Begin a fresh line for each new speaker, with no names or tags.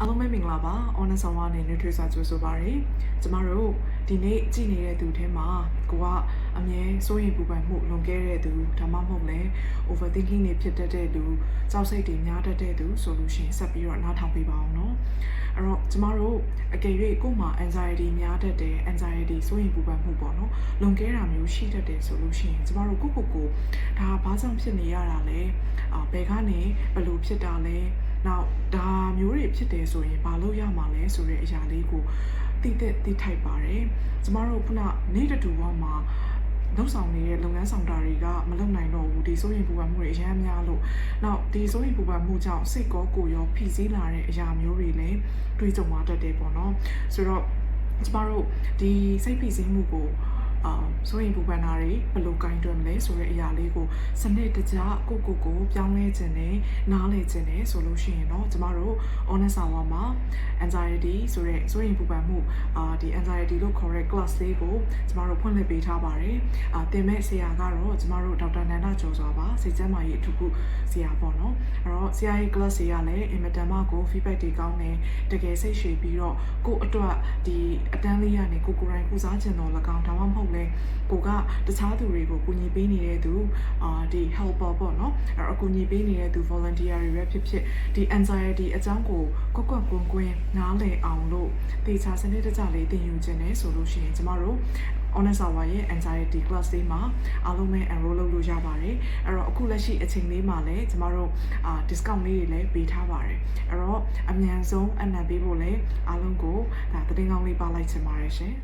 အားလုံးပဲမင်္ဂလာပါ honest ဆောင်ကနေ nutrition ကြိုဆိုပါရစေကျမတို့ဒီနေ့ကြည့်နေတဲ့သူထဲမှာကိုကအမြဲစိုးရိမ်ပူပန်မှုလွန်ကဲတဲ့သူဒါမှမဟုတ်လဲ overthinking တွေဖြစ်တတ်တဲ့သူကြောက်စိတ်တွေများတတ်တဲ့သူဆိုလို့ရှိရင်ဆက်ပြီးတော့နားထောင်ပေးပါအောင်နော်အဲ့တော့ကျမတို့အကယ်၍ကိုယ်မှာ anxiety များတတ်တယ် anxiety စိုးရိမ်ပူပန်မှုပေါ့နော်လွန်ကဲတာမျိုးရှိတတ်တယ်ဆိုလို့ရှိရင်ကျမတို့ကိုယ့်ကိုယ်ကိုဒါဘာကြောင့်ဖြစ်နေရတာလဲအာဘယ်ကနေဘယ်လိုဖြစ်တာလဲ နောက်ဒါမျိုးတွေဖြစ်တယ်ဆိုရင်ဘာလို့ရမှာလဲဆိုတဲ့အရာလေးကိုသိတဲ့သိထိုက်ပါတယ်ကျမတို့ခုနနေ့တတူဘဝမှာလုံဆောင်နေတဲ့လုပ်ငန်းဆောင်တာတွေကမလုပ်နိုင်တော့ဘူးဒီစိုးရင်ပူပန်မှုတွေအများများလို့နောက်ဒီစိုးရင်ပူပန်မှုကြောင့်စိတ်ကောကိုယ်ရောဖိစီးလာတဲ့အရာမျိုးတွေလည်းတွေးကြုံလာတတ်တယ်ပေါ့နော်ဆိုတော့ကျမတို့ဒီစိတ်ဖိစီးမှုကို အာဆိုရင်ပူပန်တာတွေဘယ်လိုကင်တွယ်မလဲဆိုတဲ့အရာလေးကိုစနစ်တကျကိုကိုကိုပြောင်းလဲခြင်းနဲ့နားလည်ခြင်းနဲ့ဆိုလို့ရှိရင်တော့ကျမတို့ honest hour မှာ anxiety ဆိုတဲ့ဆိုရင်ပူပန်မှုအာဒီ anxiety လို့ခေါ်တဲ့ class လေးကိုကျမတို့ဖွင့်လှစ်ပေးထားပါတယ်အာသင်မဲ့ဆရာကတော့ကျမတို့ဒေါက်တာနန္ဒကျော်စွာပါစိတ်ကျန်းမာရေးအထူးကုဆရာပေါ့နော်အဲ့တော့ဆရာရဲ့ class တွေကလည်းအင်မတန်မှကို feedback တွေကောင်းတယ်တကယ်စိတ်ရှည်ပြီးတော့ကိုယ့်အတွက်ဒီအတန်းလေးကနေကိုကိုယ်တိုင်ကုစားခြင်းတော့၎င်းဒါမှမဟုတ်လဲကိုကတခြားသူတွေကိုကူညီပေးနေတဲ့သူအာဒီ helper ပေါ့နော်အဲ့တော့အကူညီပေးနေတဲ့သူ volunteer တွေပဲဖြစ်ဖြစ်ဒီ anxiety အကြောင်းကိုကွက်ကွက်ကွင်းကွင်းနားလည်အောင်လို့တေချာစနစ်တကျလေးသင်ယူခြင်းနဲ့ဆိုလို့ရှိရင်ကျမတို့ honest hour ရဲ့ anxiety class လေးမှာအားလုံးပဲ enroll လုပ်လို့ရပါတယ်အဲ့တော့အခုလက်ရှိအချိန်လေးမှာလည်းကျမတို့အာ discount လေးတွေလည်းပေးထားပါတယ်အဲ့တော့အမြန်ဆုံးအနံပေးဖို့လည်းအားလုံးကိုဒါသတင်းကောင်းလေးပါလိုက်ချင်ပါတယ်ရှင်